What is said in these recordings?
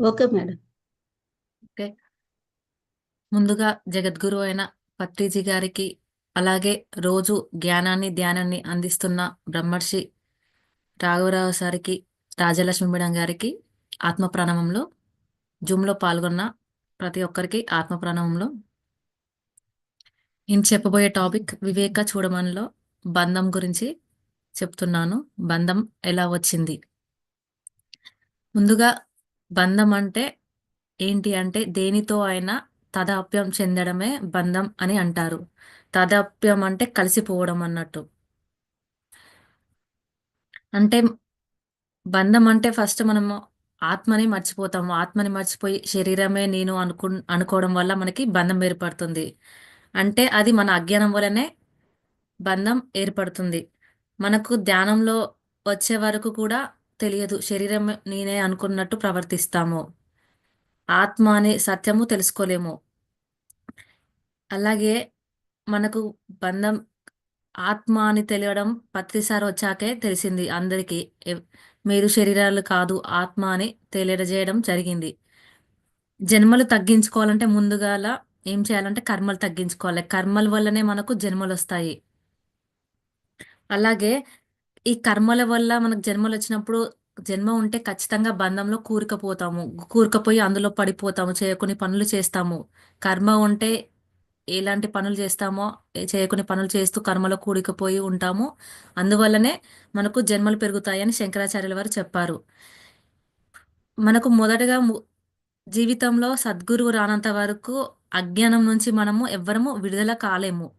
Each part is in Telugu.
Okay madam. ఓకే. ముందుగా జగద్గురు అయిన పత్రిజీ గారికి, అలాగే రోజు జ్ఞానాన్ని, ధ్యానాన్ని అందిస్తున్న బ్రహ్మర్షి రాఘవరావు సారికి, రాజలక్ష్మి మేడం గారికి ఆత్మ ప్రణామంలో జూమ్‌లో పాల్గొన్న ప్రతి ఒక్కరికి ఆత్మ ప్రణామంలో. నేను చెప్పబోయే టాపిక్ వివేక చూడమనిలో బంధం గురించి చెప్తున్నాను. బంధం ఎలా వచ్చింది? ముందుగా బంధం అంటే ఏంటి అంటే దేనితో అయినా తాదాప్యం చెందడమే బంధం అని అంటారు. తాదాప్యం అంటే కలిసిపోవడం అన్నట్టు. అంటే బంధం అంటే ఫస్ట్ మనము ఆత్మని మర్చిపోతాము. ఆత్మని మర్చిపోయి శరీరమే నేను అనుకు అనుకోవడం వల్ల మనకి బంధం ఏర్పడుతుంది. అంటే అది మన అజ్ఞానం వల్లనే బంధం ఏర్పడుతుంది. మనకు ధ్యానంలో వచ్చే వరకు కూడా తెలియదు. శరీరం నేనే అనుకున్నట్టు ప్రవర్తిస్తాము. ఆత్మ అనే సత్యము తెలుసుకోలేము. అలాగే మనకు బంధం ఆత్మ అని తెలియడం ప్రతిసారి వచ్చాకే తెలిసింది అందరికీ. మీరు శరీరాలు కాదు ఆత్మ అని తెలియజేయడం జరిగింది. జన్మలు తగ్గించుకోవాలంటే ముందుగాల ఏం చేయాలంటే కర్మలు తగ్గించుకోవాలి. కర్మల వల్లనే మనకు జన్మలు వస్తాయి అలాగే ఈ కర్మల వల్ల మనకు జన్మలు వచ్చినప్పుడు జన్మ ఉంటే ఖచ్చితంగా బంధంలో కూరుకుపోతాము. కూరుకుపోయి అందులో పడిపోతాము. చేయకుని పనులు చేస్తాము. కర్మ ఉంటే ఎలాంటి పనులు చేస్తామో చేయకుని పనులు చేస్తూ కర్మలో కూడికపోయి ఉంటాము. అందువల్లనే మనకు జన్మలు పెరుగుతాయని శంకరాచార్యుల వారు చెప్పారు. మనకు మొదటగా ము జీవితంలో సద్గురువు రానంత వరకు అజ్ఞానం నుంచి మనము ఎవ్వరము విడుదల కాలేము.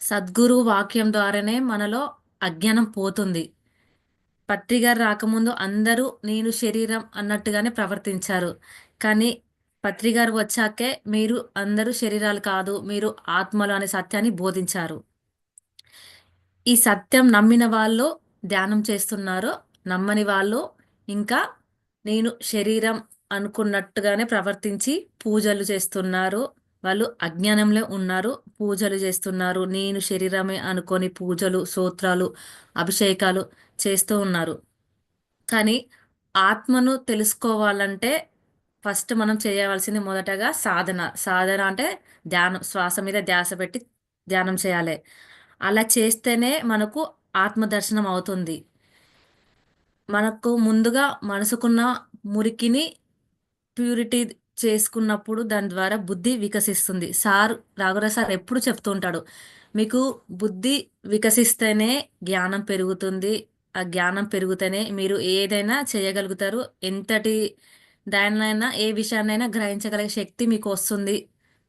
సద్గురువు వాక్యం ద్వారానే మనలో అజ్ఞానం పోతుంది. పత్రి గారు రాకముందు అందరూ నేను శరీరం అన్నట్టుగానే ప్రవర్తించారు. కానీ పత్రి గారు వచ్చాకే మీరు అందరూ శరీరాలు కాదు. మీరు ఆత్మలు అనే సత్యాన్ని బోధించారు. ఈ సత్యం నమ్మిన వాళ్ళు ధ్యానం చేస్తున్నారు. నమ్మని వాళ్ళు ఇంకా నేను శరీరం అనుకున్నట్టుగానే ప్రవర్తించి పూజలు చేస్తున్నారు. వాళ్ళు అజ్ఞానంలో ఉన్నారు. పూజలు చేస్తున్నారు. నేను శరీరమే అనుకొని పూజలు, సూత్రాలు అభిషేకాలు చేస్తూ ఉన్నారు. కానీ ఆత్మను తెలుసుకోవాలంటే ఫస్ట్ మనం చేయవలసింది మొదటగా సాధన. సాధన అంటే ధ్యానం. శ్వాస మీద ధ్యాస పెట్టి ధ్యానం చేయాలి. అలా చేస్తేనే మనకు ఆత్మదర్శనం అవుతుంది. మనకు ముందుగా మనసుకున్న మురికిని ప్యూరిటీ చేసుకున్నప్పుడు దాని ద్వారా బుద్ధి వికసిస్తుంది. సార్ రాఘురా సార్ ఎప్పుడు చెప్తూ ఉంటాడు. మీకు బుద్ధి వికసిస్తేనే జ్ఞానం పెరుగుతుంది. ఆ జ్ఞానం పెరిగితేనే మీరు ఏదైనా చేయగలుగుతారు. ఎంతటి దానినైనా ఏ విషయాన్నైనా గ్రహించగలిగే శక్తి మీకు వస్తుంది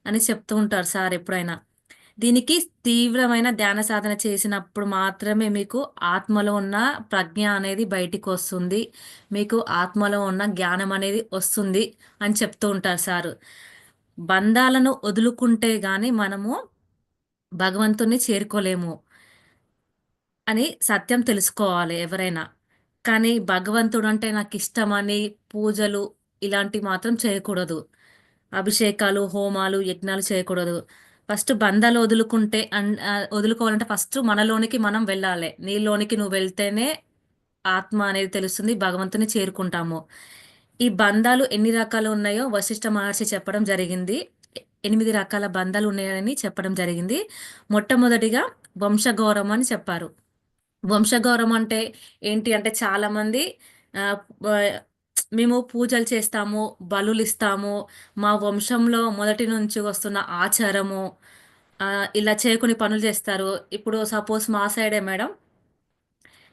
అని చెప్తూ ఉంటారు సార్ ఎప్పుడైనా. దీనికి తీవ్రమైన ధ్యాన సాధన చేసినప్పుడు మాత్రమే మీకు ఆత్మలో ఉన్న ప్రజ్ఞ అనేది బయటికి వస్తుంది మీకు ఆత్మలో ఉన్న జ్ఞానం అనేది వస్తుంది అని చెప్తూ ఉంటారు సారు. బంధాలను వదులుకుంటే గాని మనము భగవంతుడిని చేరుకోలేము. అని సత్యం తెలుసుకోవాలి ఎవరైనా. కానీ భగవంతుడు అంటే నాకు ఇష్టమని పూజలు ఇలాంటివి మాత్రం చేయకూడదు. అభిషేకాలు, హోమాలు, యజ్ఞాలు చేయకూడదు. ఫస్ట్ బంధాలు వదులుకుంటే అన్ వదులుకోవాలంటే ఫస్ట్ మనలోనికి మనం వెళ్ళాలి. నీలోనికి నువ్వు వెళ్తేనే ఆత్మ అనేది తెలుస్తుంది. భగవంతుని చేరుకుంటాము. ఈ బంధాలు ఎన్ని రకాలు ఉన్నాయో వశిష్ఠ మహర్షి చెప్పడం జరిగింది. ఎనిమిది రకాల బంధాలు ఉన్నాయని చెప్పడం జరిగింది. మొట్టమొదటిగా వంశగౌరవం అని చెప్పారు. వంశగౌరవం అంటే ఏంటి అంటే చాలామంది మేము పూజలు చేస్తాము, బలులిస్తాము, మా వంశంలో మొదటి నుంచి వస్తున్న ఆచారము ఇలా చేయకుని పనులు చేస్తారు. ఇప్పుడు సపోజ్ మా సైడే మేడం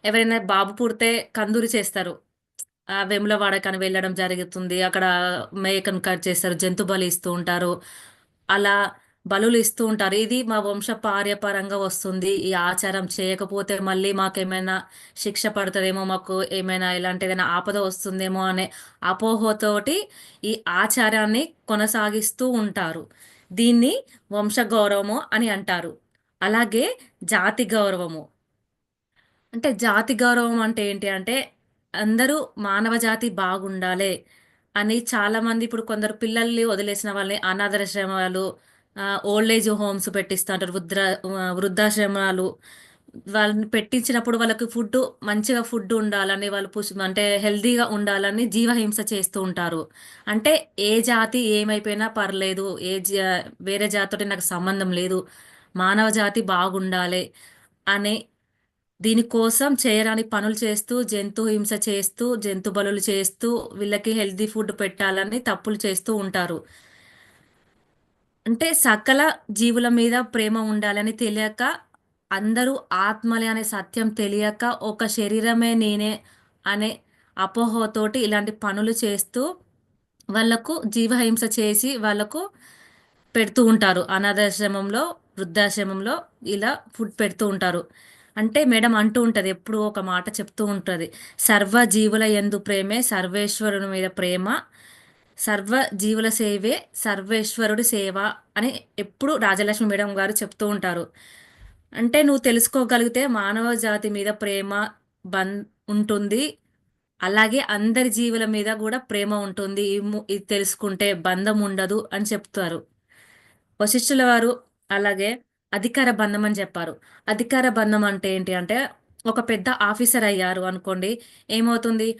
ఎవరైనా బాబు పుడితే కందూరి చేస్తారు. వెములవాడకని వేములవాడకని వెళ్ళడం జరుగుతుంది. అక్కడ మేకను కట్ చేస్తారు. జంతు బలి ఇస్తూ ఉంటారు. అలా బలులు ఇస్తూ ఉంటారు. ఇది మా వంశపార్యపరంగా వస్తుంది. ఈ ఆచారం చేయకపోతే మళ్ళీ మాకేమైనా శిక్ష పడుతుందేమో మాకు ఏమైనా ఇలాంటి ఏదైనా ఆపద వస్తుందేమో అనే అపోహతోటి ఈ ఆచారాన్ని కొనసాగిస్తూ ఉంటారు. దీన్ని వంశ గౌరవము అని అంటారు. అలాగే జాతి గౌరవము. అంటే జాతి గౌరవం అంటే ఏంటి అంటే అందరూ మానవ జాతి బాగుండాలి అని చాలామంది ఇప్పుడు కొందరు పిల్లల్ని వదిలేసిన వాళ్ళని అనాథాశ్రమాలు, ఓల్డ్ ఏజ్ హోమ్స్ పెట్టిస్తా ఉంటారు. వృద్ధాశ్రమాలు వాళ్ళని పెట్టించినప్పుడు వాళ్ళకి ఫుడ్ మంచిగా ఫుడ్ ఉండాలని వాళ్ళు పుష్ అంటే హెల్దీగా ఉండాలని జీవహింస చేస్తూ ఉంటారు అంటే ఏ జాతి ఏమైపోయినా పర్లేదు ఏ వేరే జాతితో నాకు సంబంధం లేదు మానవ జాతి బాగుండాలి అనే దీనికోసం చేయరాని పనులు చేస్తూ జంతు హింస చేస్తూ జంతు బలులు చేస్తూ వీళ్ళకి హెల్తీ ఫుడ్ పెట్టాలని తప్పులు చేస్తూ ఉంటారు అంటే సకల జీవుల మీద ప్రేమ ఉండాలని తెలియక అందరూ ఆత్మలే అనే సత్యం తెలియక ఒక శరీరమే నేనే అనే అపోహతోటి ఇలాంటి పనులు చేస్తూ వాళ్ళకు జీవహింస చేసి వాళ్ళకు పెడుతూ ఉంటారు. అనాథాశ్రమంలో వృద్ధాశ్రమంలో ఇలా ఫుడ్ పెడుతూ ఉంటారు. అంటే మేడం అంటూ ఉంటుంది ఎప్పుడు ఒక మాట చెప్తూ ఉంటుంది. సర్వ జీవుల ఎందు ప్రేమే సర్వేశ్వరుని మీద ప్రేమ సర్వ జీవుల సేవే సర్వేశ్వరుడి సేవ అని ఎప్పుడు రాజలక్ష్మి మేడం గారు చెప్తూ ఉంటారు. అంటే నువ్వు తెలుసుకోగలిగితే మానవ జాతి మీద ప్రేమ బం ఉంటుంది. అలాగే అందరి జీవుల మీద కూడా ప్రేమ ఉంటుంది. ఇది తెలుసుకుంటే బంధం ఉండదు అని చెప్తారు. వశిష్ఠుల వారు అలాగే అధికార బంధం అని చెప్పారు. అధికార బంధం అంటే ఏంటి అంటే ఒక పెద్ద ఆఫీసర్ అయ్యారు అనుకోండి. ఏమవుతుంది?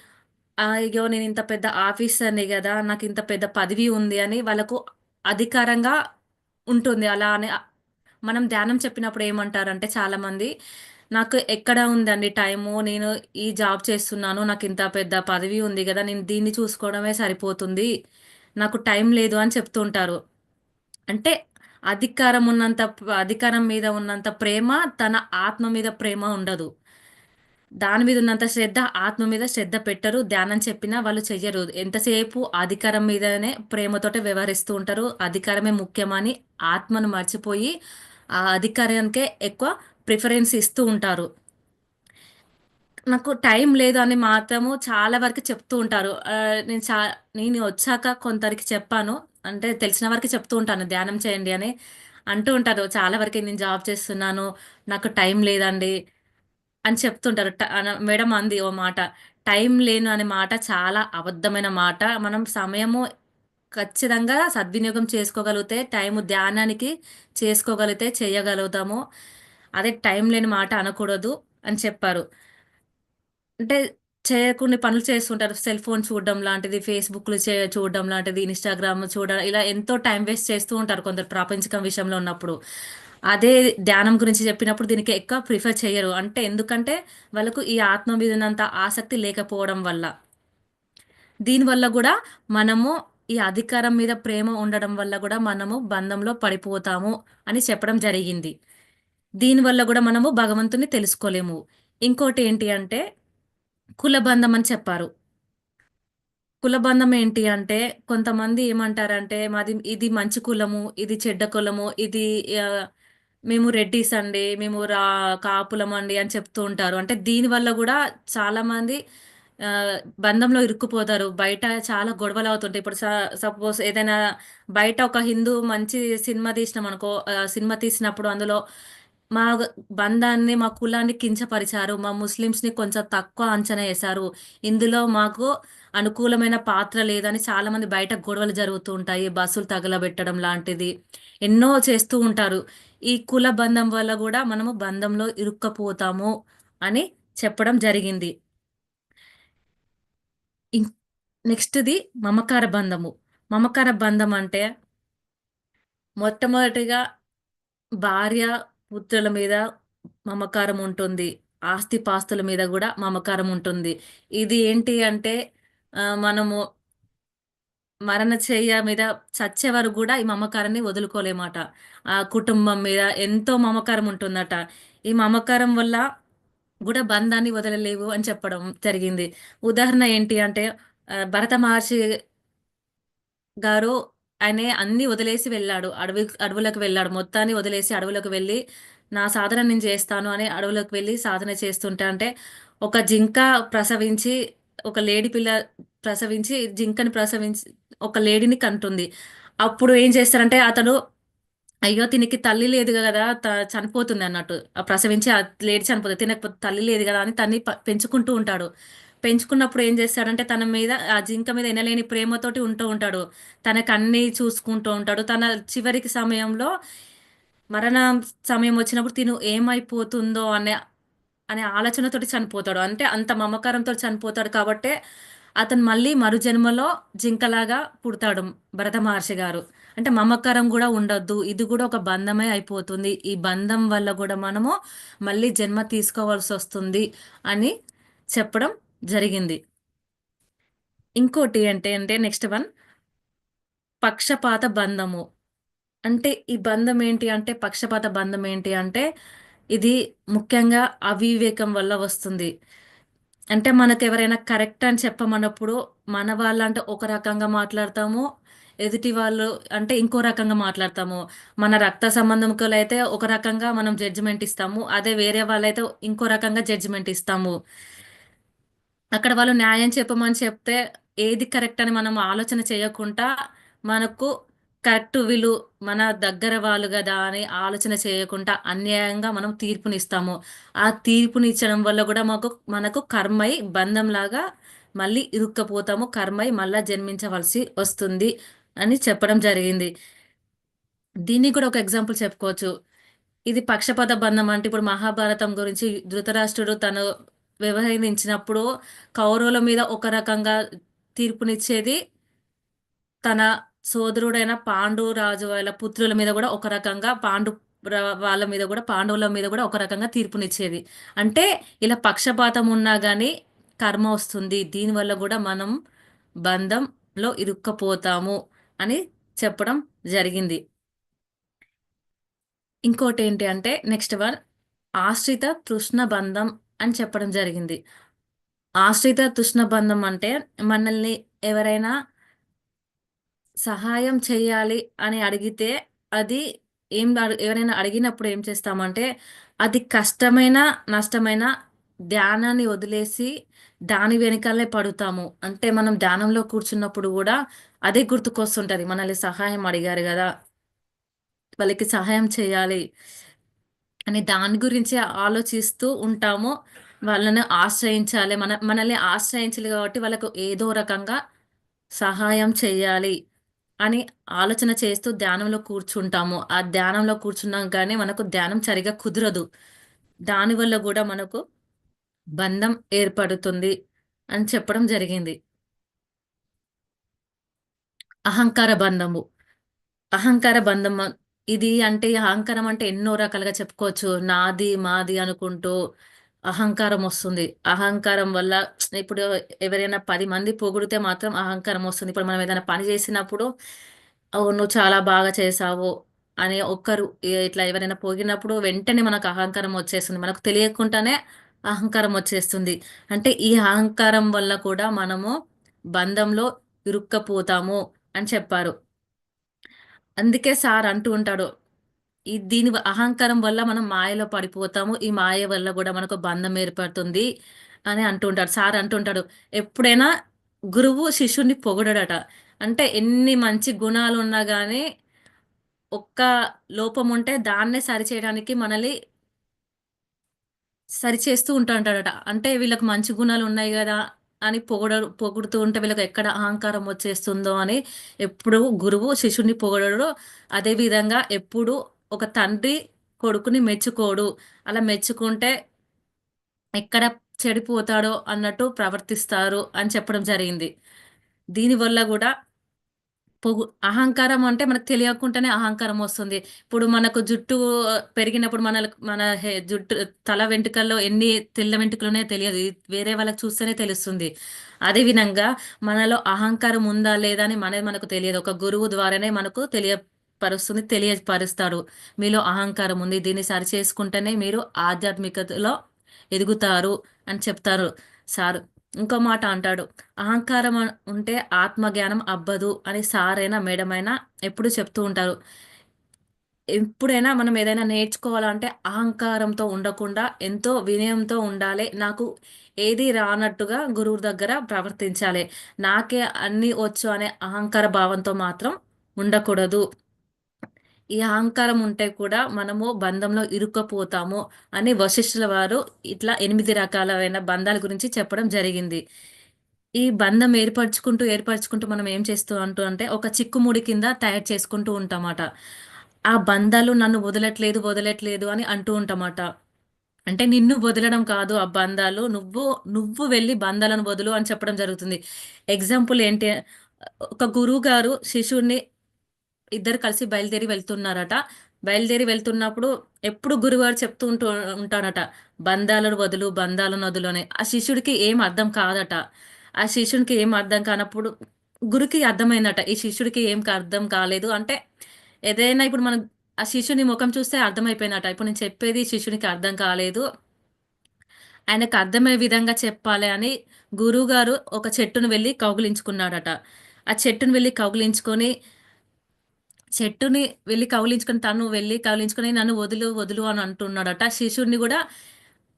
"ఆ, అయ్యో నేను ఇంత పెద్ద ఆఫీసర్ని కదా నాకు ఇంత పెద్ద పదవి ఉంది అని వాళ్ళకు అధికారంగా ఉంటుంది. అలా అని మనం ధ్యానం చెప్పినప్పుడు ఏమంటారంటే చాలామంది నాకు ఎక్కడ ఉందండి టైము నేను ఈ జాబ్ చేస్తున్నాను నాకు ఇంత పెద్ద పదవి ఉంది కదా నేను దీన్ని చూసుకోవడమే సరిపోతుంది నాకు టైం లేదు అని చెప్తుంటారు. అంటే అధికారం ఉన్నంత అధికారం మీద ఉన్నంత ప్రేమ తన ఆత్మ మీద ప్రేమ ఉండదు. దాని మీద ఉన్నంత శ్రద్ధ ఆత్మ మీద శ్రద్ధ పెట్టరు. ధ్యానం చెప్పినా వాళ్ళు చెయ్యరు. ఎంతసేపు అధికారం మీదనే ప్రేమతోటే వ్యవహరిస్తూ ఉంటారు. అధికారమే ముఖ్యమని ఆత్మను మర్చిపోయి ఆ అధికారానికే ఎక్కువ ప్రిఫరెన్స్ ఇస్తూ ఉంటారు. నాకు టైం లేదు అని మాత్రము చాలా వరకు చెప్తూ ఉంటారు. నేను చా నేను వచ్చాక కొంతరికి చెప్పాను. అంటే తెలిసిన వరకు చెప్తూ ఉంటాను. ధ్యానం చేయండి అని అంటూ ఉంటారు. చాలా వరకు నేను జాబ్ చేస్తున్నాను. నాకు టైం లేదండి. అని చెప్తుంటారు. ట- మేడం అంది ఓ మాట. టైం లేను అనే మాట చాలా అబద్ధమైన మాట. మనం సమయము ఖచ్చితంగా సద్వినియోగం చేసుకోగలిగితే టైం ధ్యానానికి చేసుకోగలిగితే చేయగలుగుతాము. అదే టైం లేని మాట అనకూడదు అని చెప్పారు. అంటే చేయకుండా పనులు చేస్తుంటారు. సెల్ ఫోన్ చూడడం లాంటిది ఫేస్బుక్లు చే చూడడం లాంటిది ఇన్స్టాగ్రామ్ చూడడం ఇలా ఎంతో టైం వేస్ట్ చేస్తూ ఉంటారు కొందరు ప్రాపంచికం విషయంలో ఉన్నప్పుడు. అదే ధ్యానం గురించి చెప్పినప్పుడు దీనికి ఎక్కువ ప్రిఫర్ చేయరు. అంటే ఎందుకంటే వాళ్ళకు ఈ ఆత్మ మీద ఉన్నంత ఆసక్తి లేకపోవడం వల్ల. దీనివల్ల కూడా మనము ఈ అధికారం మీద ప్రేమ ఉండడం వల్ల కూడా మనము బంధంలో పడిపోతాము అని చెప్పడం జరిగింది. దీనివల్ల కూడా మనము భగవంతుని తెలుసుకోలేము. ఇంకోటి ఏంటి అంటే కులబంధం అని చెప్పారు. కులబంధం ఏంటి అంటే కొంతమంది ఏమంటారంటే మాది ఇది మంచి కులము ఇది చెడ్డ కులము ఇది మేము రెడ్డిస్ అండి మేము రా కాపులం అండి అని చెప్తూ ఉంటారు. అంటే దీనివల్ల కూడా చాలామంది ఆ, బంధంలో ఇరుక్కుపోతారు. బయట చాలా గొడవలు అవుతుంటాయి. ఇప్పుడు సపోజ్ ఏదైనా బయట ఒక హిందూ మంచి సినిమా తీసినాం అనుకో ఆ, సినిమా తీసినప్పుడు అందులో మా బంధాన్ని మా కులాన్ని కించపరిచారు. మా ముస్లిమ్స్ని కొంచెం తక్కువ అంచనా వేశారు. ఇందులో మాకు అనుకూలమైన పాత్ర లేదని చాలా మంది బయట గొడవలు జరుగుతూ ఉంటాయి బస్సులు తగలబెట్టడం లాంటిది. ఎన్నో చేస్తూ ఉంటారు. ఈ కుల బంధం వల్ల కూడా మనము బంధంలో ఇరుక్కపోతాము అని చెప్పడం జరిగింది. నెక్స్ట్ది మమకార బంధము. మమకార బంధం అంటే మొట్టమొదటిగా భార్య పుత్రుల మీద మమకారం ఉంటుంది. ఆస్తి పాస్తుల మీద కూడా మమకారం ఉంటుంది. ఇది ఏంటి అంటే మనము మరణ చేయ మీద చచ్చే వారు కూడా ఈ మమకారాన్ని వదులుకోలేమాట. ఆ కుటుంబం మీద ఎంతో మమకారం ఉంటుందట. ఈ మమకారం వల్ల కూడా బంధాన్ని వదలలేవు అని చెప్పడం జరిగింది. ఉదాహరణ ఏంటి అంటే భరత మహర్షి గారు ఆయన అన్ని వదిలేసి వెళ్ళాడు. అడవి అడవులకు వెళ్ళాడు. మొత్తాన్ని వదిలేసి అడవులకు వెళ్ళి నా సాధన నేను చేస్తాను అని అడవులకు వెళ్ళి సాధన చేస్తుంటే అంటే ఒక జింక ప్రసవించి ఒక లేడీ పిల్ల ప్రసవించి జింకని ప్రసవించి ఒక లేడీని కంటుంది. అప్పుడు ఏం చేస్తారంటే అతను అయ్యో తినికి తల్లి లేదు కదా త- చనిపోతుంది అన్నట్టు. ఆ ప్రసవించి ఆ లేడీ చనిపోతుంది తినకపోతే తల్లి లేదు కదా అని తన్ని ప- పెంచుకుంటూ ఉంటాడు. పెంచుకున్నప్పుడు ఏం చేస్తాడంటే తన మీద ఆ జింక మీద ఎనలేని ప్రేమతోటి ఉంటూ ఉంటాడు. తనకు అన్ని చూసుకుంటూ ఉంటాడు. తన చివరికి సమయంలో మరణ సమయం వచ్చినప్పుడు తిను ఏమైపోతుందో అనే అనే ఆలోచనతోటి చనిపోతాడు. అంటే అంత మమకారంతో చనిపోతాడు కాబట్టే అతను మళ్ళీ మరు జన్మలో జింకలాగా పుడతాడు భరత మహర్షి గారు. అంటే మమకారం కూడా ఉండొద్దు. ఇది కూడా ఒక బంధమే అయిపోతుంది. ఈ బంధం వల్ల కూడా మనము మళ్ళీ జన్మ తీసుకోవాల్సి వస్తుంది అని చెప్పడం జరిగింది. ఇంకోటి అంటే అంటే నెక్స్ట్ వన్. పక్షపాత బంధము. అంటే ఈ బంధం ఏంటి అంటే పక్షపాత బంధం ఏంటి అంటే ఇది ముఖ్యంగా అవివేకం వల్ల వస్తుంది. అంటే మనకు ఎవరైనా కరెక్ట్ అని చెప్పమన్నప్పుడు మన వాళ్ళు అంటే ఒక రకంగా మాట్లాడతాము ఎదుటి వాళ్ళు అంటే ఇంకో రకంగా మాట్లాడతాము. మన రక్త సంబంధంకులు అయితే ఒక రకంగా మనం జడ్జిమెంట్ ఇస్తాము అదే వేరే వాళ్ళైతే ఇంకో రకంగా జడ్జిమెంట్ ఇస్తాము. అక్కడ వాళ్ళు న్యాయం చెప్పమని చెప్తే ఏది కరెక్ట్ అని మనం ఆలోచన చేయకుండా మనకు కరెక్ట్ వీళ్ళు మన దగ్గర వాళ్ళు కదా అని ఆలోచన చేయకుండా అన్యాయంగా మనం తీర్పునిస్తాము. ఆ తీర్పునిచ్చడం వల్ల కూడా మాకు మనకు కర్మై బంధంలాగా మళ్ళీ ఇరుక్కపోతాము. కర్మై మళ్ళా జన్మించవలసి వస్తుంది అని చెప్పడం జరిగింది. దీన్ని కూడా ఒక ఎగ్జాంపుల్ చెప్పుకోవచ్చు. ఇది పక్షపాత బంధం అంటే ఇప్పుడు మహాభారతం గురించి ధృతరాష్ట్రుడు తను వ్యవహరించినప్పుడు కౌరవుల మీద ఒక రకంగా తీర్పునిచ్చేది తన సోదరుడైన పాండు రాజు వాళ్ళ పుత్రుల మీద కూడా ఒక రకంగా పాండు వాళ్ళ మీద కూడా పాండవుల మీద కూడా ఒక రకంగా తీర్పునిచ్చేది. అంటే ఇలా పక్షపాతం ఉన్నా కానీ కర్మ వస్తుంది. దీనివల్ల కూడా మనం బంధంలో ఇరుక్కపోతాము అని చెప్పడం జరిగింది. ఇంకోటి ఏంటి అంటే నెక్స్ట్ వన్ ఆశ్రిత తృష్ణ బంధం అని చెప్పడం జరిగింది. ఆశ్రిత తృష్ణ బంధం అంటే మనల్ని ఎవరైనా సహాయం చేయాలి అని అడిగితే అది ఏం ఎవరైనా అడిగినప్పుడు ఏం చేస్తామంటే అది కష్టమైన నష్టమైన ధ్యానాన్ని వదిలేసి దాని వెనకాలే పడుతాము. అంటే మనం ధ్యానంలో కూర్చున్నప్పుడు కూడా అదే గుర్తుకొస్తుంటది మనల్ని సహాయం అడిగారు కదా వాళ్ళకి సహాయం చేయాలి అని దాని గురించి ఆలోచిస్తూ ఉంటాము. వాళ్ళని ఆశ్రయించాలి మన మనల్ని ఆశ్రయించాలి కాబట్టి వాళ్ళకు ఏదో రకంగా సహాయం చేయాలి. అని ఆలోచన చేస్తూ ధ్యానంలో కూర్చుంటాము. ఆ ధ్యానంలో కూర్చున్నాం కానీ మనకు ధ్యానం సరిగా కుదరదు. దానివల్ల కూడా మనకు బంధం ఏర్పడుతుంది అని చెప్పడం జరిగింది. అహంకార బంధము. అహంకార బంధం ఇది అంటే అహంకారం అంటే ఎన్నో రకాలుగా చెప్పుకోవచ్చు. నాది మాది అనుకుంటూ అహంకారం వస్తుంది. అహంకారం వల్ల ఇప్పుడు ఎవరైనా పది మంది పొగిడితే మాత్రం అహంకారం వస్తుంది. ఇప్పుడు మనం ఏదైనా పని చేసినప్పుడు నువ్వు చాలా బాగా చేసావు అని ఒక్కరు ఇట్లా ఎవరైనా పోగినప్పుడు వెంటనే మనకు అహంకారం వచ్చేస్తుంది. మనకు తెలియకుండానే అహంకారం వచ్చేస్తుంది. అంటే ఈ అహంకారం వల్ల కూడా మనము బంధంలో ఇరుక్కపోతాము అని చెప్పారు. అందుకే సార్ అంటూ ఉంటాడు ఈ దీని అహంకారం వల్ల మనం మాయలో పడిపోతాము ఈ మాయ వల్ల కూడా మనకు బంధం ఏర్పడుతుంది అని అంటుంటాడు. సార్ అంటుంటాడు ఎప్పుడైనా గురువు శిష్యుని పొగడడట. అంటే ఎన్ని మంచి గుణాలు ఉన్నా కానీ ఒక్క లోపం ఉంటే దాన్నే సరిచేయడానికి మనల్ని సరిచేస్తూ ఉంటాడట అంటే వీళ్ళకి మంచి గుణాలు ఉన్నాయి కదా అని పొగడ పొగుడుతూ ఉంటే వీళ్ళకి ఎక్కడ అహంకారం వచ్చేస్తుందో అని ఎప్పుడు గురువు శిష్యుని పొగడడు. అదే విధంగా ఎప్పుడు ఒక తండ్రి కొడుకుని మెచ్చుకోడు. అలా మెచ్చుకుంటే ఎక్కడ చెడిపోతాడో అన్నట్టు ప్రవర్తిస్తారు అని చెప్పడం జరిగింది. దీనివల్ల కూడా పొగు అహంకారం అంటే మనకు తెలియకుండానే అహంకారం వస్తుంది. ఇప్పుడు మనకు జుట్టు పెరిగినప్పుడు మన మన జుట్టు తల వెంట్రుకల్లో ఎన్ని తెల్ల వెంట్రుకలునే తెలియదు. వేరే వాళ్ళకి చూస్తేనే తెలుస్తుంది. అదే విధంగా మనలో అహంకారం ఉందా లేదా అని మనది మనకు తెలియదు. ఒక గురువు ద్వారానే మనకు తెలియ పరుస్తుంది తెలియపరుస్తాడు. మీలో అహంకారం ఉంది. దీన్ని సరి చేసుకుంటేనే మీరు ఆధ్యాత్మికతలో ఎదుగుతారు అని చెప్తారు. సార్ ఇంకో మాట అంటాడు. అహంకారం ఉంటే ఆత్మజ్ఞానం అబ్బదు అని సారైనా మేడమైనా ఎప్పుడు చెప్తూ ఉంటారు. ఎప్పుడైనా మనం ఏదైనా నేర్చుకోవాలంటే అహంకారంతో ఉండకుండా ఎంతో వినయంతో ఉండాలి. నాకు ఏది రానట్టుగా గురువు దగ్గర ప్రవర్తించాలి. నాకే అన్నీ వచ్చు అనే అహంకార భావంతో మాత్రం ఉండకూడదు. ఈ అహంకారం ఉంటే కూడా మనము బంధంలో ఇరుక్కపోతాము అని వశిష్ఠుల వారు ఇట్లా ఎనిమిది రకాలైన బంధాల గురించి చెప్పడం జరిగింది ఈ బంధం ఏర్పరచుకుంటూ ఏర్పరచుకుంటూ మనం ఏం చేస్తూ అంటూ అంటే ఒక చిక్కుముడి కింద తయారు చేసుకుంటూ ఉంటామట ఆ బంధాలు నన్ను వదలట్లేదు, వదలట్లేదు అని అంటూ ఉంటామట. అంటే నిన్ను వదలడం కాదు ఆ బంధాలు. నువ్వు, నువ్వు వెళ్ళి బంధాలను వదులు అని చెప్పడం జరుగుతుంది. ఎగ్జాంపుల్ ఏంటి ఒక గురువు గారు శిష్యుడిని ఇద్దరు కలిసి బయలుదేరి వెళ్తున్నారట. బయలుదేరి వెళ్తున్నప్పుడు ఎప్పుడు గురువారు చెప్తూ ఉంటూ ఉంటాడట. బంధాలను వదులు, బంధాలను వదులు అని. ఆ శిష్యుడికి ఏం అర్థం కాదట. ఆ శిష్యునికి ఏం అర్థం కానప్పుడు గురుకి అర్థమైందట. ఈ శిష్యుడికి ఏం అర్థం కాలేదు. అంటే ఏదైనా ఇప్పుడు మనం ఆ శిష్యుని ముఖం చూస్తే అర్థమైపోయినట ఇప్పుడు నేను చెప్పేది శిష్యునికి అర్థం కాలేదు. ఆయనకు అర్థమయ్యే విధంగా చెప్పాలి అని గురువుగారు ఒక చెట్టును వెళ్ళి కౌగిలించుకున్నాడట. ఆ చెట్టుని వెళ్ళి కౌగిలించుకొని చెట్టుని వెళ్ళి కౌలించుకుని తను వెళ్ళి కౌగిలించుకొని నన్ను వదులు, వదులు అని అంటున్నాడట. శిష్యుడిని కూడా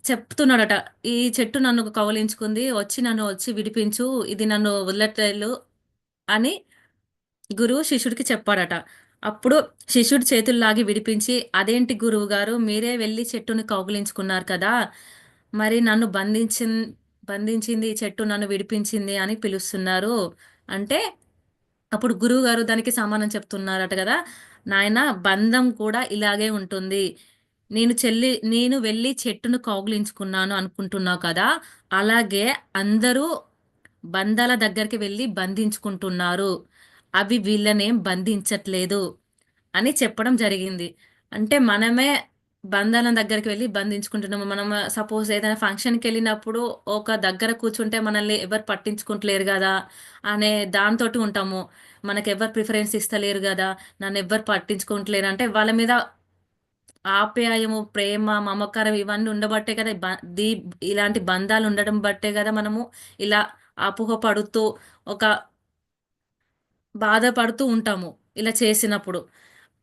చెప్తున్నాడట. ఈ చెట్టు నన్ను కౌలించుకుంది వచ్చి నన్ను వచ్చి విడిపించు. ఇది నన్ను వదలట్లేదు అని గురువు శిష్యుడికి చెప్పాడట. అప్పుడు శిష్యుడు చేతులు లాగి విడిపించి, "అదేంటి గురువు గారు మీరే వెళ్ళి చెట్టుని కౌగులించుకున్నారు కదా! మరి నన్ను బంధించి బంధించింది ఈ చెట్టు నన్ను విడిపించింది అని పిలుస్తున్నారు." అంటే అప్పుడు గురువు గారు దానికి సమానం చెప్తున్నారట కదా "నాయనా బంధం కూడా ఇలాగే ఉంటుంది. నేను చెల్లి నేను వెళ్ళి చెట్టును కౌగిలించుకున్నాను అనుకుంటున్నావు కదా! అలాగే అందరూ బంధాల దగ్గరికి వెళ్ళి బంధించుకుంటున్నారు. అవి వీళ్ళనేం బంధించట్లేదు" అని చెప్పడం జరిగింది. అంటే మనమే బంధాల దగ్గరికి వెళ్ళి బంధించుకుంటున్నాము. మనం సపోజ్ ఏదైనా ఫంక్షన్కి వెళ్ళినప్పుడు ఒక దగ్గర కూర్చుంటే మనల్ని ఎవరు పట్టించుకుంటలేరు కదా అనే దాంతోటి ఉంటాము. మనకెవ్వరు ప్రిఫరెన్స్ ఇస్తలేరు కదా నన్ను ఎవరు పట్టించుకుంటలేరు అంటే వాళ్ళ మీద ఆప్యాయము, ప్రేమ, మమకారం ఇవన్నీ ఉండబట్టే కదా! దీ ఇలాంటి బంధాలు ఉండడం బట్టే కదా మనము ఇలా అపోహ పడుతూ ఒక బాధపడుతూ ఉంటాము. ఇలా చేసినప్పుడు.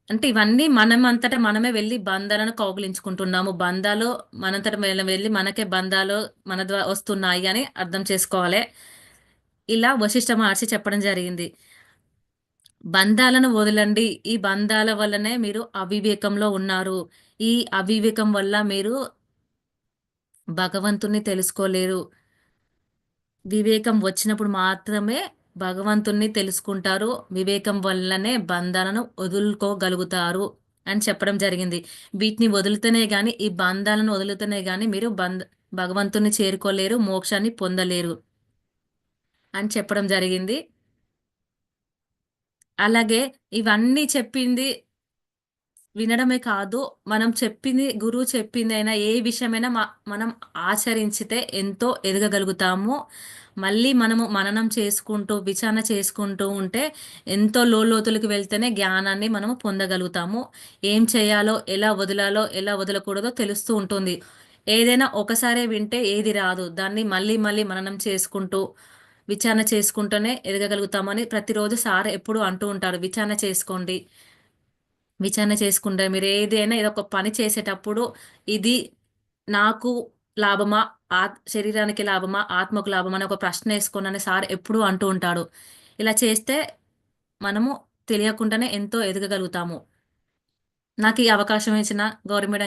అంటే ఇవన్నీ మనమంతట మనమే వెళ్ళి బంధాలను కౌగిలించుకుంటున్నాము. బంధాలు మనంతట మనం వెళ్ళి మనకే బంధాలు మన ద్వారా వస్తున్నాయి అని అర్థం చేసుకోవాలి ఇలా వశిష్ఠ మహర్షి చెప్పడం జరిగింది. బంధాలను వదలండి. ఈ బంధాల వల్లనే మీరు అవివేకంలో ఉన్నారు. ఈ అవివేకం వల్ల మీరు భగవంతుణ్ణి తెలుసుకోలేరు. వివేకం వచ్చినప్పుడు మాత్రమే భగవంతుణ్ణి తెలుసుకుంటారు. వివేకం వల్లనే బంధాలను వదులుకోగలుగుతారు అని చెప్పడం జరిగింది. వీటిని వదిలితేనే గాని, ఈ బంధాలను వదిలితేనే గాని మీరు బంధ భగవంతుని చేరుకోలేరు. మోక్షాన్ని పొందలేరు. అని చెప్పడం జరిగింది. అలాగే ఇవన్నీ చెప్పింది వినడమే కాదు, మనం చెప్పింది గురువు చెప్పిందైనా ఏ విషయమైనా మనం ఆచరించితే ఎంతో ఎదగగలుగుతాము. మళ్ళీ మనము మననం చేసుకుంటూ, విచారణ చేసుకుంటూ ఉంటే ఎంతో లోతులకు వెళ్తేనే జ్ఞానాన్ని మనము పొందగలుగుతాము. ఏం చేయాలో, ఎలా వదలాలో, ఎలా వదలకూడదో తెలుస్తూ ఉంటుంది. ఏదైనా ఒకసారే వింటే ఏది రాదు. దాన్ని మళ్ళీ మళ్ళీ మననం చేసుకుంటూ, విచారణ చేసుకుంటూనే ఎదగగలుగుతామని ప్రతిరోజు సార్ ఎప్పుడూ అంటూ ఉంటారు. విచారణ చేసుకోండి. విచారణ చేసుకుంటే మీరు ఏదైనా ఏదో ఒక పని చేసేటప్పుడు ఇది నాకు లాభమా? ఆత్ శరీరానికి లాభమా? ఆత్మకు లాభమా? అని ఒక ప్రశ్న వేసుకున్నాను అని సార్ ఎప్పుడూ అంటూ ఉంటాడు. ఇలా చేస్తే మనము తెలియకుండానే ఎంతో ఎదగగలుగుతాము. నాకు ఈ అవకాశం ఇచ్చిన గవర్నమెంట్